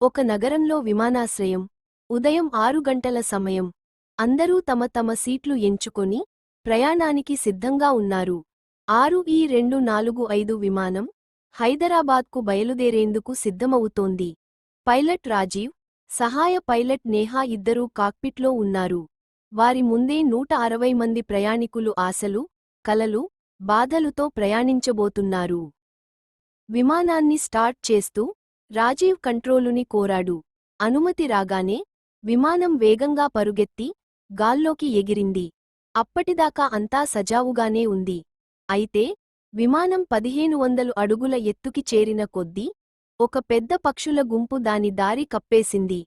ఒక నగరంలో విమానాశ్రయం ఉదయం ఆరు గంటల సమయం. అందరూ తమ తమ సీట్లు ఎంచుకొని ప్రయాణానికి సిద్ధంగా ఉన్నారు. ఆరు ఈ రెండు నాలుగు ఐదు విమానం హైదరాబాద్కు బయలుదేరేందుకు సిద్ధమవుతోంది. పైలట్ రాజీవ్ సహాయ పైలట్ నేహా ఇద్దరూ కాక్పిట్లో ఉన్నారు. వారి ముందే నూట అరవై మంది ప్రయాణికులు ఆశలు కలలు బాధలుతో ప్రయాణించబోతున్నారు. విమానాన్ని స్టార్ట్ చేస్తూ రాజీవ్ కంట్రోలుని కోరాడు. అనుమతి రాగానే విమానం వేగంగా పరుగెత్తి గాల్లోకి ఎగిరింది. అప్పటిదాకా అంతా సజావుగానే ఉంది. అయితే విమానం పదిహేను వందలు అడుగుల ఎత్తుకి చేరిన కొద్దీ ఒక పెద్ద పక్షుల గుంపు దాని దారి కప్పేసింది.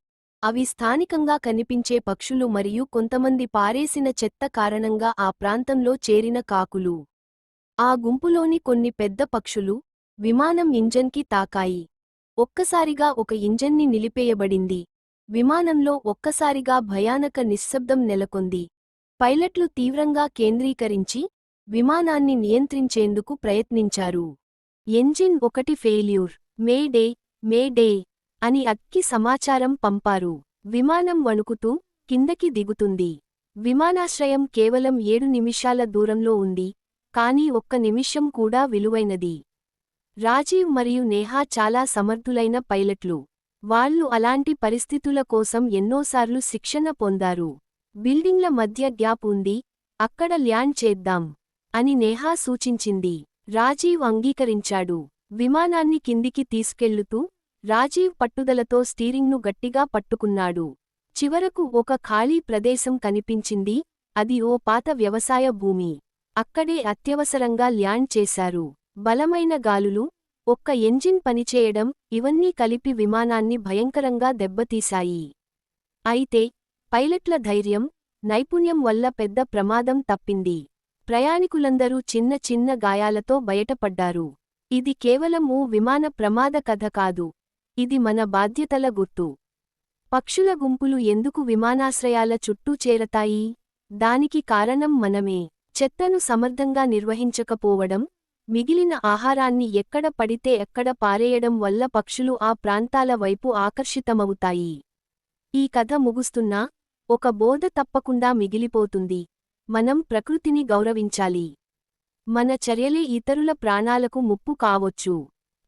అవి స్థానికంగా కనిపించే పక్షులు మరియు కొంతమంది పారేసిన చెత్త కారణంగా ఆ ప్రాంతంలో చేరిన కాకులు. ఆ గుంపులోని కొన్ని పెద్ద పక్షులు విమానం ఇంజన్కి తాకాయి. ఒక్కసారిగా ఒక ఇంజన్ని నిలిపేయబడింది. విమానంలో ఒక్కసారిగా భయానక నిశ్శబ్దం నెలకొంది. పైలట్లు తీవ్రంగా కేంద్రీకరించి విమానాన్ని నియంత్రించేందుకు ప్రయత్నించారు. ఎంజిన్ ఒకటి ఫెయిల్యూర్ మేడే మేడే అని అక్కి సమాచారం పంపారు. విమానం వణుకుతూ కిందకి దిగుతుంది. విమానాశ్రయం కేవలం ఏడు నిమిషాల దూరంలో ఉంది కానీ ఒక్క నిమిషం కూడా విలువైనది. రాజీవ్ మరియు నేహా చాలా సమర్థులైన పైలట్లు. వాళ్ళు అలాంటి పరిస్థితుల కోసం ఎన్నోసార్లు శిక్షణ పొందారు. బిల్డింగ్ల మధ్య గ్యాప్ ఉంది అక్కడ ల్యాండ్ చేద్దాం అని నేహా సూచించింది. రాజీవ్ అంగీకరించాడు. విమానాన్ని కిందికి తీసుకెళ్ళుతూ రాజీవ్ పట్టుదలతో స్టీరింగ్ను గట్టిగా పట్టుకున్నాడు. చివరకు ఒక ఖాళీ ప్రదేశం కనిపించింది అది ఓ పాత వ్యవసాయ భూమి. అక్కడే అత్యవసరంగా ల్యాండ్ చేశారు. బలమైన గాలులు ఒక్క ఎంజిన్ పనిచేయడం ఇవన్నీ కలిపి విమానాన్ని భయంకరంగా దెబ్బతీశాయి. అయితే పైలట్ల ధైర్యం నైపుణ్యం వల్ల పెద్ద ప్రమాదం తప్పింది. ప్రయాణికులందరూ చిన్న చిన్న గాయాలతో బయటపడ్డారు. ఇది కేవలం ఓ విమాన ప్రమాద కథ కాదు. ఇది మన బాధ్యతల గుర్తు. పక్షుల గుంపులు ఎందుకు విమానాశ్రయాల చుట్టూ చేరతాయి? దానికి కారణం మనమే. చెత్తను సమర్థంగా నిర్వహించకపోవడం మిగిలిన ఆహారాన్ని ఎక్కడ పడితే ఎక్కడ పారేయడం వల్ల పక్షులు ఆ ప్రాంతాల వైపు ఆకర్షితమవుతాయి. ఈ కథ ముగుస్తున్నా ఒక బోధ తప్పకుండా మిగిలిపోతుంది. మనం ప్రకృతిని గౌరవించాలి. మన చర్యలే ఇతరుల ప్రాణాలకు ముప్పు కావొచ్చు.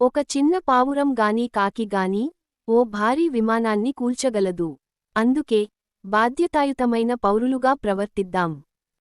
ఒక చిన్న పావురం గాని కాకి గాని ఓ భారీ విమానాన్ని కూల్చగలదు. అందుకే బాధ్యతాయుతమైన పౌరులుగా ప్రవర్తిద్దాం.